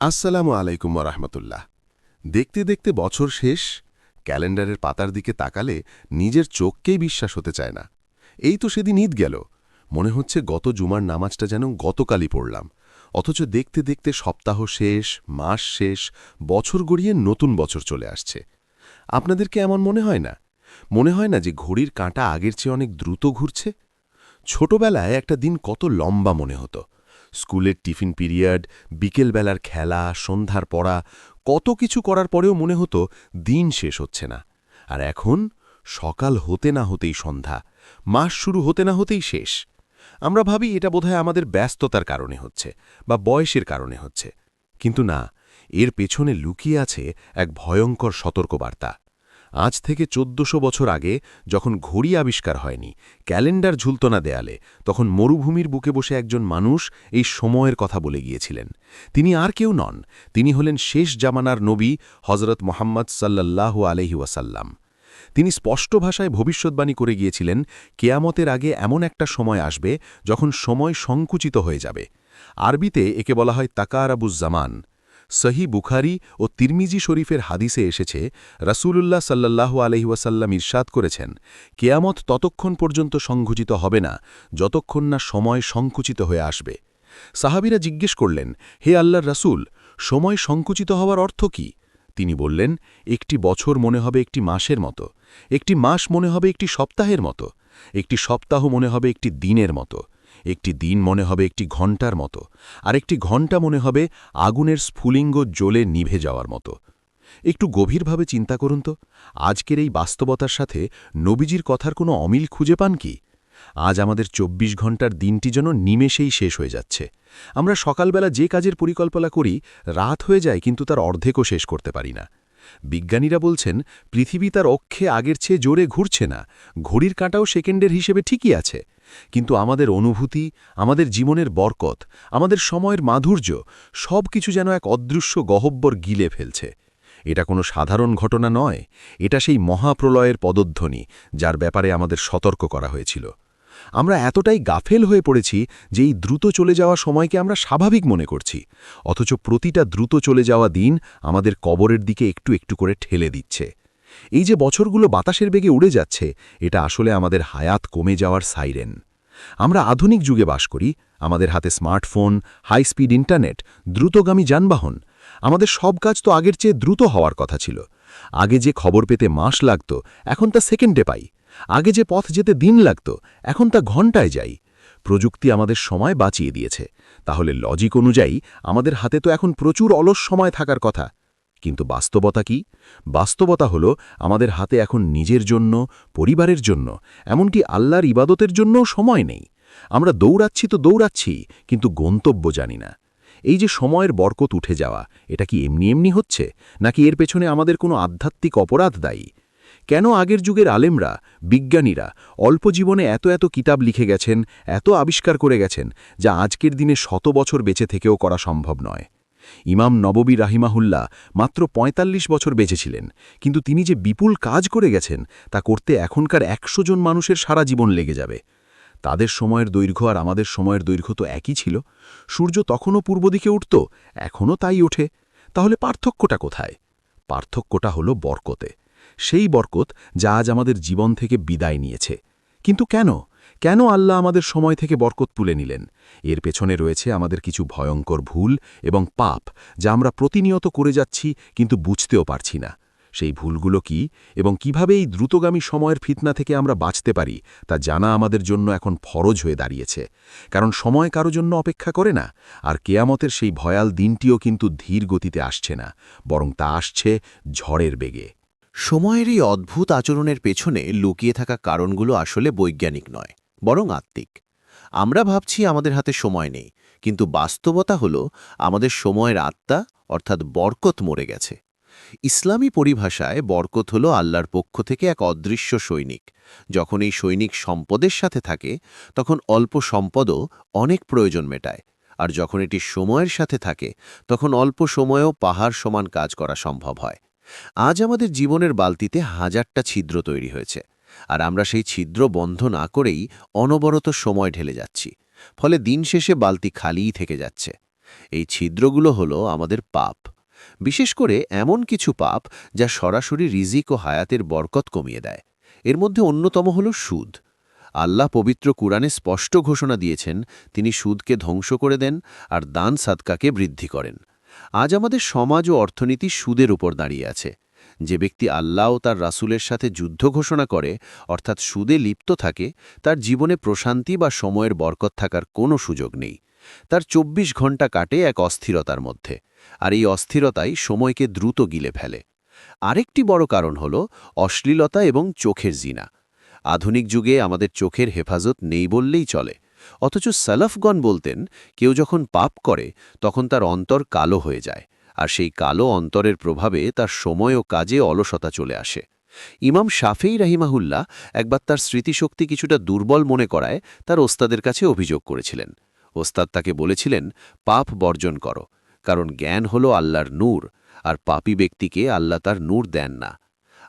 আসসালামু আলাইকুম রহমতুল্লাহ। দেখতে দেখতে বছর শেষ, ক্যালেন্ডারের পাতার দিকে তাকালে নিজের চোখকেই বিশ্বাস হতে চায় না। এই তো সেদিন ঈদ গেল। মনে হচ্ছে গত জুমার নামাজটা যেন গতকালই পড়লাম। অথচ দেখতে দেখতে সপ্তাহ শেষ, মাস শেষ, বছর গড়িয়ে নতুন বছর চলে আসছে। আপনাদেরকে এমন মনে হয় না? মনে হয় না যে ঘড়ির কাঁটা আগের চেয়ে অনেক দ্রুত ঘুরছে? ছোটবেলায় একটা দিন কত লম্বা মনে হতো। স্কুলের টিফিন পিরিয়ড, বিকেলবেলার খেলা, সন্ধ্যার পড়া, কত কিছু করার পরেও মনে হতো দিন শেষ হচ্ছে না। আর এখন সকাল হতে না হতেই সন্ধ্যা, মাস শুরু হতে না হতেই শেষ। আমরা ভাবি এটা বোধহয় আমাদের ব্যস্ততার কারণে হচ্ছে বা বয়সের কারণে হচ্ছে। কিন্তু না, এর পেছনে লুকিয়ে আছে এক ভয়ঙ্কর সতর্কবার্তা। আজ থেকে চোদ্দশো বছর আগে যখন ঘড়ি আবিষ্কার হয়নি, ক্যালেন্ডার ঝুলত না দেয়ালে, তখন মরুভূমির বুকে বসে একজন মানুষ এই সময়ের কথা বলে গিয়েছিলেন। তিনি আর কেউ নন, তিনি হলেন শেষ জামানার নবী হজরত মোহাম্মদ সাল্লাল্লাহু আলহি ওয়াসাল্লাম। তিনি স্পষ্ট ভাষায় ভবিষ্যৎবাণী করে গিয়েছিলেন, কেয়ামতের আগে এমন একটা সময় আসবে যখন সময় সংকুচিত হয়ে যাবে। আরবিতে একে বলা হয় তাকার আবুজ্জামান সহি বুখারি ও তিরমিজি শরীফের হাদিসে এসেছে, রাসূলুল্লাহ সাল্লাল্লাহু আলহি ওয়াসাল্লাম ইরশাদ করেছেন, কেয়ামত ততক্ষণ পর্যন্ত সংঘুচিত হবে না, যতক্ষণ না সময় সংকুচিত হয়ে আসবে। সাহাবিরা জিজ্ঞেস করলেন, হে আল্লাহর রাসূল, সময় সংকুচিত হওয়ার অর্থ কি? তিনি বললেন, একটি বছর মনে হবে একটি মাসের মতো, একটি মাস মনে হবে একটি সপ্তাহের মতো, একটি সপ্তাহ মনে হবে একটি দিনের মতো। একটি দিন মনে হবে একটি ঘণ্টার মতো, আর একটি ঘণ্টা মনে হবে আগুনের স্ফুলিঙ্গ জ্বলে নিভে যাওয়ার মতো। একটু গভীরভাবে চিন্তা করুন তো, আজকের এই বাস্তবতার সাথে নবীজির কথার কোনো অমিল খুঁজে পান কি? আজ আমাদের ২৪ ঘণ্টার দিনটি যেন নিমেষেই শেষ হয়ে যাচ্ছে। আমরা সকালবেলা যে কাজের পরিকল্পনা করি, রাত হয়ে যায় কিন্তু তার অর্ধেকও শেষ করতে পারি না। বিজ্ঞানীরা বলছেন, পৃথিবী তার অক্ষে আগের চেয়ে জোরে ঘুরছে না, ঘড়ির কাঁটাও সেকেন্ডের হিসেবে ঠিকই আছে। কিন্তু আমাদের অনুভূতি, আমাদের জীবনের বরকত, আমাদের সময়ের মাধুর্য সব কিছু যেন এক অদৃশ্য গহব্বর গিলে ফেলছে। এটা কোনো সাধারণ ঘটনা নয়, এটা সেই মহাপ্রলয়ের পদধ্বনি যার ব্যাপারে আমাদের সতর্ক করা হয়েছিল। আমরা এতটাই গাফেল হয়ে পড়েছি যে এই দ্রুত চলে যাওয়া সময়কে আমরা স্বাভাবিক মনে করছি, অথচ প্রতিটা দ্রুত চলে যাওয়া দিন আমাদের কবরের দিকে একটু একটু করে ঠেলে দিচ্ছে। এই যে বছরগুলো বাতাসের বেগে উড়ে যাচ্ছে, এটা আসলে আমাদের হায়াত কমে যাওয়ার সাইরেন। আমরা আধুনিক যুগে বাস করি, আমাদের হাতে স্মার্টফোন হাই স্পিড ইন্টারনেট, দ্রুতগামী যানবাহন। আমাদের সব কাজ তো আগের চেয়ে দ্রুত হওয়ার কথা ছিল। আগে যে খবর পেতে মাস লাগত, এখন তা সেকেন্ডে পাই। আগে যে পথ যেতে দিন লাগত, এখন তা ঘণ্টায় যাই। প্রযুক্তি আমাদের সময় বাঁচিয়ে দিয়েছে। তাহলে লজিক অনুযায়ী আমাদের হাতে তো এখন প্রচুর অলস সময় থাকার কথা। কিন্তু বাস্তবতা কি? বাস্তবতা হল আমাদের হাতে এখন নিজের জন্য, পরিবারের জন্য, এমনকি আল্লাহর ইবাদতের জন্যও সময় নেই। আমরা দৌড়াচ্ছি তো দৌড়াচ্ছি, কিন্তু গন্তব্য জানি না। এই যে সময়ের বরকত উঠে যাওয়া, এটা কি এমনি এমনি হচ্ছে? নাকি এর পেছনে আমাদের কোনো আধ্যাত্মিক অপরাধ দায়ী? কেন আগের যুগের আলেমরা, বিজ্ঞানীরা, অল্প জীবনে এত এত কিতাব লিখে গেছেন, এত আবিষ্কার করে গেছেন, যা আজকের দিনে শত বছর বেঁচে থেকেও করা সম্ভব নয়? ইমাম নববী রাহিমাহুল্লা মাত্র ৪৫ বছর বেঁচেছিলেন, কিন্তু তিনি যে বিপুল কাজ করে গেছেন, তা করতে এখনকার একশো জন মানুষের সারা জীবন লেগে যাবে। তাদের সময়ের দৈর্ঘ্য আর আমাদের সময়ের দৈর্ঘ্য তো একই ছিল। সূর্য তখনও পূর্ব দিকে উঠত, এখনও তাই ওঠে। তাহলে পার্থক্যটা কোথায়? পার্থক্যটা হলো বরকতে। সেই বরকত যা আজ আমাদের জীবন থেকে বিদায় নিয়েছে। কিন্তু কেন? কেন আল্লাহ আমাদের সময় থেকে বরকত তুলে নিলেন? এর পেছনে রয়েছে আমাদের কিছু ভয়ঙ্কর ভুল এবং পাপ, যা আমরা প্রতিনিয়ত করে যাচ্ছি কিন্তু বুঝতেও পারছি না। সেই ভুলগুলো কি এবং কীভাবে এই দ্রুতগামী সময়ের ফিতনা থেকে আমরা বাঁচতে পারি, তা জানা আমাদের জন্য এখন ফরজ হয়ে দাঁড়িয়েছে। কারণ সময় কারও জন্য অপেক্ষা করে না, আর কেয়ামতের সেই ভয়াল দিনটিও কিন্তু ধীর গতিতে আসছে না, বরং তা আসছে ঝড়ের বেগে। সময়ের এই অদ্ভুত আচরণের পেছনে লুকিয়ে থাকা কারণগুলো আসলে বৈজ্ঞানিক নয়। বরং আত্মিক। আমরা ভাবছি আমাদের হাতে সময় নেই, কিন্তু বাস্তবতা হল আমাদের সময়ের আত্মা, অর্থাৎ বরকত মরে গেছে। ইসলামী পরিভাষায় বরকত হল আল্লাহর পক্ষ থেকে এক অদৃশ্য সৈনিক। যখন এই সৈনিক সম্পদের সাথে থাকে, তখন অল্প সম্পদও অনেক প্রয়োজন মেটায়। আর যখন এটি সময়ের সাথে থাকে, তখন অল্প সময়েও পাহাড় সমান কাজ করা সম্ভব হয়। আজ আমাদের জীবনের বালতিতে হাজারটা ছিদ্র তৈরি হয়েছে। আর আমরা সেই ছিদ্র বন্ধ না করেই অনবরত সময় ঢেলে যাচ্ছি, ফলে দিন শেষে বালতি খালিই থেকে যাচ্ছে। এই ছিদ্রগুলো হলো আমাদের পাপ। বিশেষ করে এমন কিছু পাপ যা সরাসরি রিজিক ও হায়াতের বরকত কমিয়ে দেয়। এর মধ্যে অন্যতম হল সুদ। আল্লাহ পবিত্র কুরআনে স্পষ্ট ঘোষণা দিয়েছেন, তিনি সুদকে ধ্বংস করে দেন আর দান সাদকাকে বৃদ্ধি করেন। আজ আমাদের সমাজ ও অর্থনীতি সুদের উপর দাঁড়িয়ে আছে। যে ব্যক্তি আল্লাহ ও তার রাসুলের সাথে যুদ্ধ ঘোষণা করে, অর্থাৎ সুদে লিপ্ত থাকে, তার জীবনে প্রশান্তি বা সময়ের বরকত থাকার কোনো সুযোগ নেই। তার ২৪ ঘণ্টা কাটে এক অস্থিরতার মধ্যে, আর এই অস্থিরতাই সময়কে দ্রুত গিলে ফেলে। আরেকটি বড় কারণ হল অশ্লীলতা এবং চোখের জিনা। আধুনিক যুগে আমাদের চোখের হেফাজত নেই বললেই চলে। অথচ সালাফগণ বলতেন, কেউ যখন পাপ করে, তখন তার অন্তর কালো হয়ে যায়। আর সেই কালো অন্তরের প্রভাবে তার সময় ও কাজে অলসতা চলে আসে। ইমাম শাফেই রাহিমাহুল্লাহ একবার তার স্মৃতিশক্তি কিছুটা দুর্বল মনে করায় তার ওস্তাদের কাছে অভিযোগ করেছিলেন। ওস্তাদ তাকে বলেছিলেন, পাপ বর্জন করো, কারণ জ্ঞান হল আল্লাহর নূর, আর পাপী ব্যক্তিকে আল্লাহ তার নূর দেন না।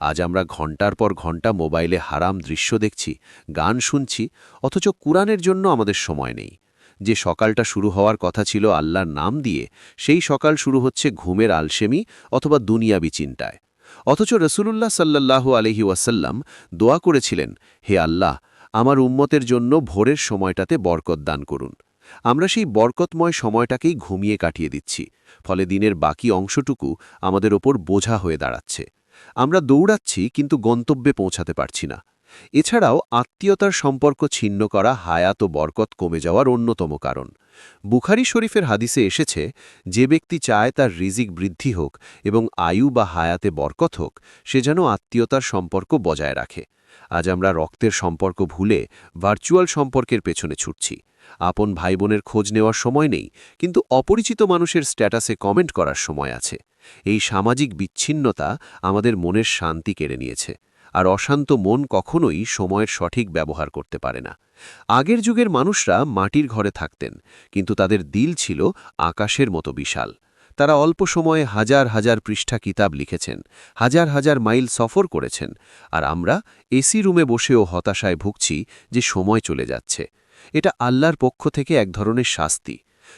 আজ আমরা ঘণ্টার পর ঘণ্টা মোবাইলে হারাম দৃশ্য দেখছি, গান শুনছি, অথচ কুরআনের জন্য আমাদের সময় নেই। যে সকালটা শুরু হওয়ার কথা ছিল আল্লাহর নাম দিয়ে, সেই সকাল শুরু হচ্ছে ঘুমের আলসেমি অথবা দুনিয়াবি চিন্তায়। অথচ রসুলুল্লাহ সাল্লাল্লাহু আলহি ওয়াসাল্লাম দোয়া করেছিলেন, হে আল্লাহ, আমার উম্মতের জন্য ভোরের সময়টাতে বরকত দান করুন। আমরা সেই বরকতময় সময়টাকেই ঘুমিয়ে কাটিয়ে দিচ্ছি, ফলে দিনের বাকি অংশটুকু আমাদের ওপর বোঝা হয়ে দাঁড়াচ্ছে। আমরা দৌড়াচ্ছি কিন্তু গন্তব্যে পৌঁছাতে পারছি না। এছাড়াও আত্মীয়তার সম্পর্ক ছিন্ন করা, হায়াত ও বরকত কমে যাওয়ার অন্যতম কারণ। বুখারি শরীফের হাদিসে এসেছে, যে ব্যক্তি চায় তার রিজিক বৃদ্ধি হোক এবং আয়ু বা হায়াতে বরকত হোক, সে যেন আত্মীয়তার সম্পর্ক বজায় রাখে। আজ আমরা রক্তের সম্পর্ক ভুলে ভার্চুয়াল সম্পর্কের পেছনে ছুটছি। আপন ভাই বোনের খোঁজ নেওয়ার সময় নেই, কিন্তু অপরিচিত মানুষের স্ট্যাটাসে কমেন্ট করার সময় আছে। এই সামাজিক বিচ্ছিন্নতা আমাদের মনের শান্তি কেড়ে নিয়েছে। আর অশান্ত মন কখনোই সময়ের সঠিক ব্যবহার করতে পারে না। আগের যুগের মানুষরা মাটির ঘরে থাকতেন, কিন্তু তাদের দিল ছিল আকাশের মতো বিশাল। তারা অল্প সময়ে হাজার হাজার পৃষ্ঠা কিতাব লিখেছেন, হাজার হাজার মাইল সফর করেছেন, আর আমরা এসি রুমে বসেও হতাশায় ভুগছি যে সময় চলে যাচ্ছে। এটা আল্লাহর পক্ষ থেকে এক ধরনের শাস্তি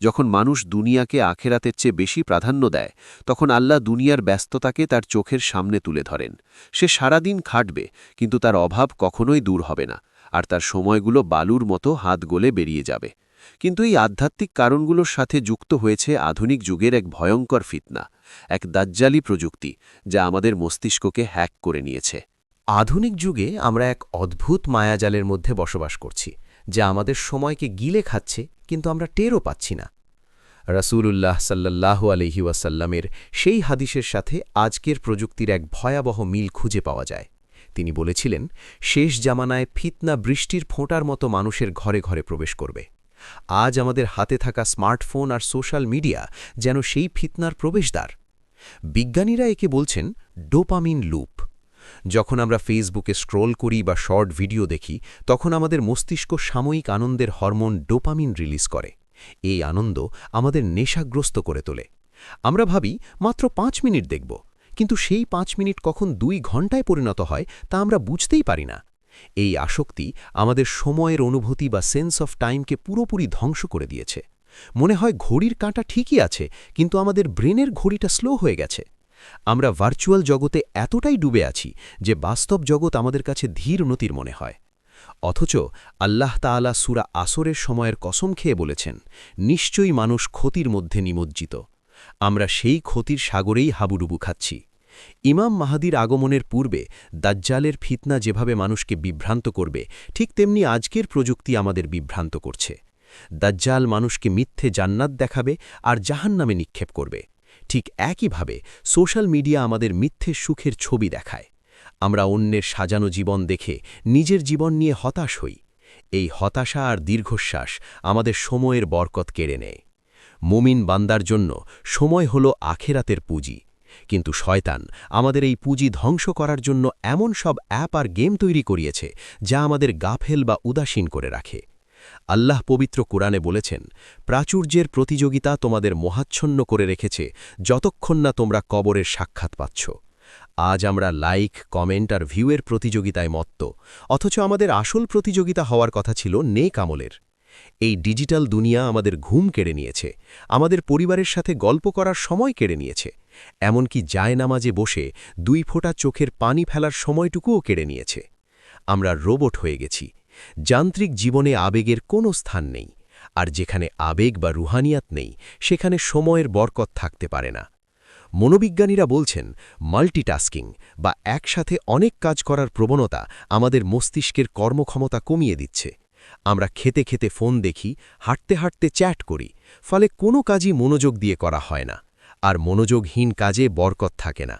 যখন মানুষ দুনিয়াকে আখেরাতের চেয়ে বেশি প্রাধান্য দেয়, তখন আল্লাহ দুনিয়ার ব্যস্ততাকে তার চোখের সামনে তুলে ধরেন। সে সারাদিন খাটবে, কিন্তু তার অভাব কখনোই দূর হবে না, আর তার সময়গুলো বালুর মতো হাত গলে বেরিয়ে যাবে। কিন্তু এই আধ্যাত্মিক কারণগুলোর সাথে যুক্ত হয়েছে আধুনিক যুগের এক ভয়ঙ্কর ফিতনা, এক দাজ্জালি প্রযুক্তি, যা আমাদের মস্তিষ্ককে হ্যাক করে নিয়েছে। আধুনিক যুগে আমরা এক অদ্ভুত মায়াজালের মধ্যে বসবাস করছি। যা আমাদের সময়কে গিলে খাচ্ছে, কিন্তু আমরা টেরও পাচ্ছি না। রাসূলুল্লাহ সাল্লাল্লাহু আলহি ওয়াসাল্লামের সেই হাদিসের সাথে আজকের প্রযুক্তির এক ভয়াবহ মিল খুঁজে পাওয়া যায়। তিনি বলেছিলেন, শেষ জামানায় ফিতনা বৃষ্টির ফোঁটার মতো মানুষের ঘরে ঘরে প্রবেশ করবে। আজ আমাদের হাতে থাকা স্মার্টফোন আর সোশ্যাল মিডিয়া যেন সেই ফিতনার প্রবেশদ্বার। বিজ্ঞানীরা একে বলছেন ডোপামিন লুপ। যখন আমরা ফেসবুকে স্ক্রোল করি বা শর্ট ভিডিও দেখি, তখন আমাদের মস্তিষ্ক সাময়িক আনন্দের হরমোন ডোপামিন রিলিজ করে। এই আনন্দ আমাদের নেশাগ্রস্ত করে তোলে। আমরা ভাবি, মাত্র পাঁচ মিনিট দেখব, কিন্তু সেই পাঁচ মিনিট কখন দুই ঘন্টায় পরিণত হয় তা আমরা বুঝতেই পারি না। এই আসক্তি আমাদের সময়ের অনুভূতি বা সেন্স অফ টাইমকে পুরোপুরি ধ্বংস করে দিয়েছে। মনে হয় ঘড়ির কাঁটা ঠিকই আছে, কিন্তু আমাদের ব্রেনের ঘড়িটা স্লো হয়ে গেছে। আমরা ভার্চুয়াল জগতে এতটাই ডুবে আছি যে বাস্তব জগৎ আমাদের কাছে ধীর নতির মনে হয়। অথচ আল্লাহ তাআলা সুরা আসরের সময়ের কসম খেয়ে বলেছেন, নিশ্চয়ই মানুষ ক্ষতির মধ্যে নিমজ্জিত। আমরা সেই ক্ষতির সাগরেই হাবুডুবু খাচ্ছি। ইমাম মাহাদির আগমনের পূর্বে দাজ্জালের ফিতনা যেভাবে মানুষকে বিভ্রান্ত করবে, ঠিক তেমনি আজকের প্রযুক্তি আমাদের বিভ্রান্ত করছে। দাজ্জাল মানুষকে মিথ্যে জান্নাত দেখাবে আর জাহান্নামে নিক্ষেপ করবে। ঠিক একইভাবে সোশ্যাল মিডিয়া আমাদের মিথ্যে সুখের ছবি দেখায়। আমরা অন্যের সাজানো জীবন দেখে নিজের জীবন নিয়ে হতাশ হই। এই হতাশা আর দীর্ঘশ্বাস আমাদের সময়ের বরকত কেড়ে নেয়। মুমিন বান্দার জন্য সময় হল আখেরাতের পুঁজি। কিন্তু শয়তান আমাদের এই পুঁজি ধ্বংস করার জন্য এমন সব অ্যাপ আর গেম তৈরি করিয়েছে যা আমাদের গাফেল বা উদাসীন করে রাখে। আল্লাহ পবিত্র কোরআনে বলেছেন, প্রাচুর্যের প্রতিযোগিতা তোমাদের মহাচ্ছন্ন করে রেখেছে যতক্ষণ না তোমরা কবরের সাক্ষাৎ পাচ্ছ। আজ আমরা লাইক, কমেন্ট আর ভিউয়ের প্রতিযোগিতায় মত্ত, অথচ আমাদের আসল প্রতিযোগিতা হওয়ার কথা ছিল নে কামলের এই ডিজিটাল দুনিয়া আমাদের ঘুম কেড়ে নিয়েছে, আমাদের পরিবারের সাথে গল্প করার সময় কেড়ে নিয়েছে, এমনকি জায়নামাজে বসে দুই ফোঁটা চোখের পানি ফেলার সময়টুকুও কেড়ে নিয়েছে। আমরা রোবট হয়ে গেছি যান্ত্রিক জীবনে আবেগের কোনো স্থান নেই, আর যেখানে আবেগ বা রুহানিয়াত নেই, সেখানে সময়ের বরকত থাকতে পারে না। মনোবিজ্ঞানীরা বলছেন, মাল্টিটাস্কিং বা একসাথে অনেক কাজ করার প্রবণতা আমাদের মস্তিষ্কের কর্মক্ষমতা কমিয়ে দিচ্ছে। আমরা খেতে খেতে ফোন দেখি, হাঁটতে হাঁটতে চ্যাট করি, ফলে কোনো কাজই মনোযোগ দিয়ে করা হয় না, আর মনোযোগহীন কাজে বরকত থাকে না।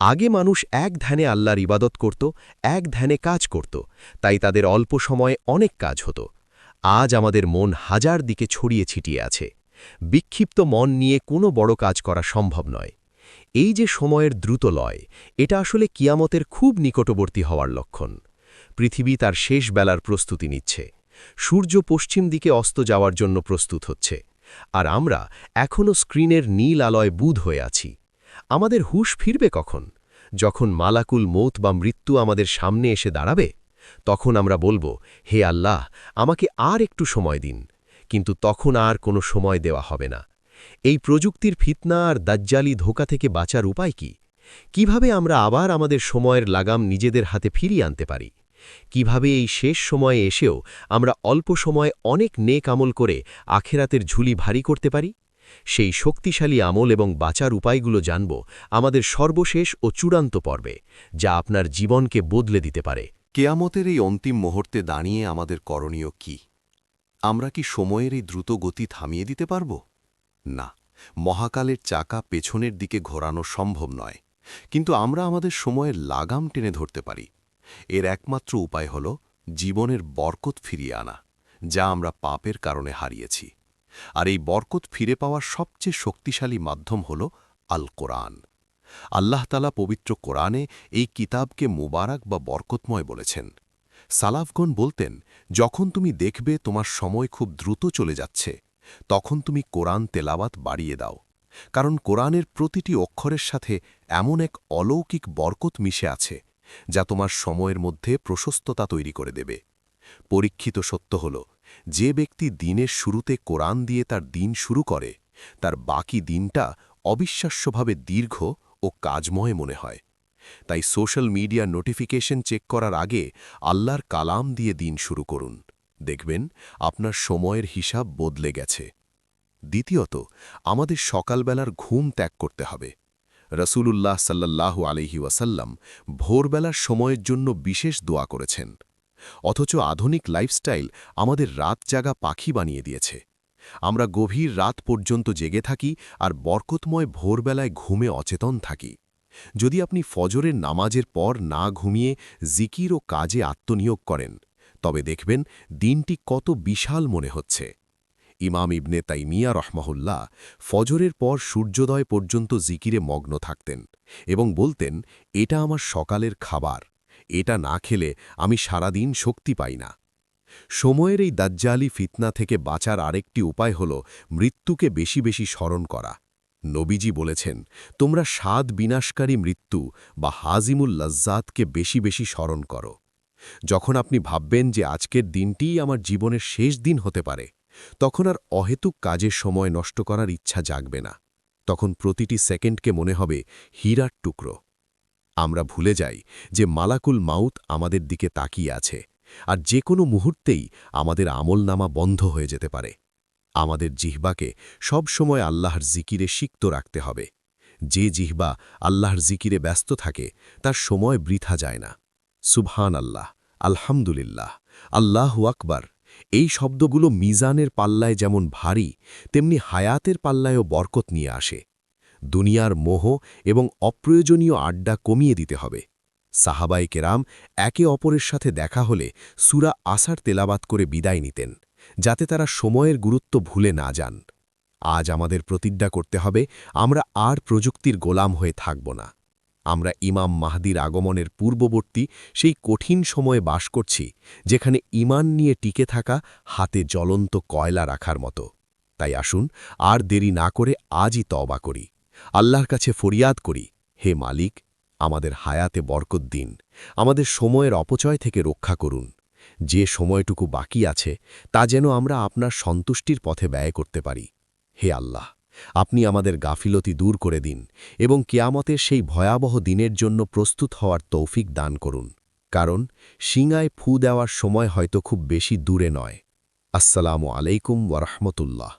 আগে মানুষ এক ধ্যানে আল্লাহর ইবাদত করত, এক ধ্যানে কাজ করত, তাই তাদের অল্প সময়ে অনেক কাজ হতো। আজ আমাদের মন হাজার দিকে ছড়িয়ে ছিটিয়ে আছে। বিক্ষিপ্ত মন নিয়ে কোনো বড় কাজ করা সম্ভব নয়। এই যে সময়ের দ্রুত লয়, এটা আসলে কিয়ামতের খুব নিকটবর্তী হওয়ার লক্ষণ। পৃথিবী তার শেষ বেলার প্রস্তুতি নিচ্ছে। সূর্য পশ্চিম দিকে অস্ত যাওয়ার জন্য প্রস্তুত হচ্ছে। আর আমরা এখনও স্ক্রিনের নীল আলয় বুধ হয়ে আছি। আমাদের হুশ ফিরবে কখন? যখন মালাকুল মৌত বা মৃত্যু আমাদের সামনে এসে দাঁড়াবে, তখন আমরা বলব, হে আল্লাহ, আমাকে আর একটু সময় দিন। কিন্তু তখন আর কোনো সময় দেওয়া হবে না। এই প্রযুক্তির ফিতনা আর দাজ্জালি ধোকা থেকে বাঁচার উপায় কি? কীভাবে আমরা আবার আমাদের সময়ের লাগাম নিজেদের হাতে ফিরিয়ে আনতে পারি? কীভাবে এই শেষ সময়ে এসেও আমরা অল্প সময়ে অনেক নেক আমল করে আখেরাতের ঝুলি ভারী করতে পারি? সেই শক্তিশালী আমল এবং বাঁচার উপায়গুলো জানব আমাদের সর্বশেষ ও চূড়ান্ত পর্বে, যা আপনার জীবনকে বদলে দিতে পারে। কেয়ামতের এই অন্তিম মুহূর্তে দাঁড়িয়ে আমাদের করণীয় কি? আমরা কি সময়ের এই দ্রুত গতি থামিয়ে দিতে পারব? না, মহাকালের চাকা পেছনের দিকে ঘোরানো সম্ভব নয়, কিন্তু আমরা আমাদের সময়ের লাগাম টেনে ধরতে পারি। এর একমাত্র উপায় হল জীবনের বরকত ফিরিয়ে আনা, যা আমরা পাপের কারণে হারিয়েছি। আর এই বরকত ফিরে পাওয়ার সবচেয়ে শক্তিশালী মাধ্যম হল আল কোরআন আল্লাহতালা পবিত্র কোরআনে এই কিতাবকে মুবারক বা বরকতময় বলেছেন। সালাফগণ বলতেন, যখন তুমি দেখবে তোমার সময় খুব দ্রুত চলে যাচ্ছে, তখন তুমি কোরআন তেলাওয়াত বাড়িয়ে দাও। কারণ কোরআনের প্রতিটি অক্ষরের সাথে এমন এক অলৌকিক বরকত মিশে আছে, যা তোমার সময়ের মধ্যে প্রশস্ততা তৈরি করে দেবে। পরীক্ষিত সত্য হল যে ব্যক্তি দিনের শুরুতে কোরআন দিয়ে তার দিন শুরু করে, তার বাকি দিনটা অবিশ্বাস্যভাবে দীর্ঘ ও কাজময় মনে হয়। তাই সোশ্যাল মিডিয়া নোটিফিকেশন চেক করার আগে আল্লাহর কালাম দিয়ে দিন শুরু করুন। দেখবেন আপনার সময়ের হিসাব বদলে গেছে। দ্বিতীয়ত, আমাদের সকালবেলার ঘুম ত্যাগ করতে হবে। রসুলুল্লাহ সাল্লাল্লাহু আলহি ওয়াসাল্লাম ভোরবেলার সময়ের জন্য বিশেষ দোয়া করেছেন। অথচ আধুনিক লাইফস্টাইল আমাদের রাত জাগা পাখি বানিয়ে দিয়েছে। আমরা গভীর রাত পর্যন্ত জেগে থাকি আর বরকতময় ভোরবেলায় ঘুমে অচেতন থাকি। যদি আপনি ফজরের নামাজের পর না ঘুমিয়ে জিকির ও কাজে আত্মনিয়োগ করেন, তবে দেখবেন দিনটি কত বিশাল মনে হচ্ছে। ইমাম ইবনে তাইমিয়া রহমাহুল্লাহ ফজরের পর সূর্যোদয় পর্যন্ত জিকিরে মগ্ন থাকতেন এবং বলতেন, এটা আমার সকালের খাবার। এটা না খেলে আমি সারাদিন শক্তি পাই না। সময়ের এই দাজ্জালি ফিতনা থেকে বাঁচার আরেকটি উপায় হল মৃত্যুকে বেশি বেশি স্মরণ করা। নবীজি বলেছেন, তোমরা স্বাদ বিনাশকারী মৃত্যু বা হাজিমুল লজ্জাতকে বেশি বেশি স্মরণ করো। যখন আপনি ভাববেন যে আজকের দিনটিই আমার জীবনের শেষ দিন হতে পারে, তখন আর অহেতুক কাজের সময় নষ্ট করার ইচ্ছা জাগবে না। তখন প্রতিটি সেকেন্ডকে মনে হবে হীরার টুকরো। আমরা ভুলে যাই যে মালাকুল মাউত আমাদের দিকে তাকিয়ে আছে, আর যে কোনো মুহূর্তেই আমাদের আমলনামা বন্ধ হয়ে যেতে পারে। আমাদের জিহ্বাকে সব সময় আল্লাহর জিকিরে সিক্ত রাখতে হবে। যে জিহ্বা আল্লাহর জিকিরে ব্যস্ত থাকে, তার সময় বৃথা যায় না। সুবহান আল্লাহ আলহামদুলিল্লাহ, আল্লাহু আকবার। এই শব্দগুলো মিজানের পাল্লায় যেমন ভারী, তেমনি হায়াতের পাল্লায়ও বরকত নিয়ে আসে। দুনিয়ার মোহ এবং অপ্রয়োজনীয় আড্ডা কমিয়ে দিতে হবে। সাহাবাই কেরাম একে অপরের সাথে দেখা হলে সুরা আসার তেলাবাত করে বিদায় নিতেন, যাতে তারা সময়ের গুরুত্ব ভুলে না যান। আজ আমাদের প্রতিজ্ঞা করতে হবে, আমরা আর প্রযুক্তির গোলাম হয়ে থাকব না। আমরা ইমাম মাহদির আগমনের পূর্ববর্তী সেই কঠিন সময়ে বাস করছি, যেখানে ইমান নিয়ে টিকে থাকা হাতে জ্বলন্ত কয়লা রাখার মতো। তাই আসুন, আর দেরি না করে আজই তবা করি। আল্লাহর কাছে ফরিয়াদ করি, হে মালিক, আমাদের হায়াতে বরকত দিন, আমাদের সময়ের অপচয় থেকে রক্ষা করুন। যে সময়টুকু বাকি আছে, তা যেন আমরা আপনার সন্তুষ্টির পথে ব্যয় করতে পারি। হে আল্লাহ, আপনি আমাদের গাফিলতি দূর করে দিন এবং কেয়ামতের সেই ভয়াবহ দিনের জন্য প্রস্তুত হওয়ার তৌফিক দান করুন। কারণ, শিঙায় ফু দেওয়ার সময় হয়তো খুব বেশি দূরে নয়। আসসালামু আলাইকুম ওয়ারহমতুল্লাহ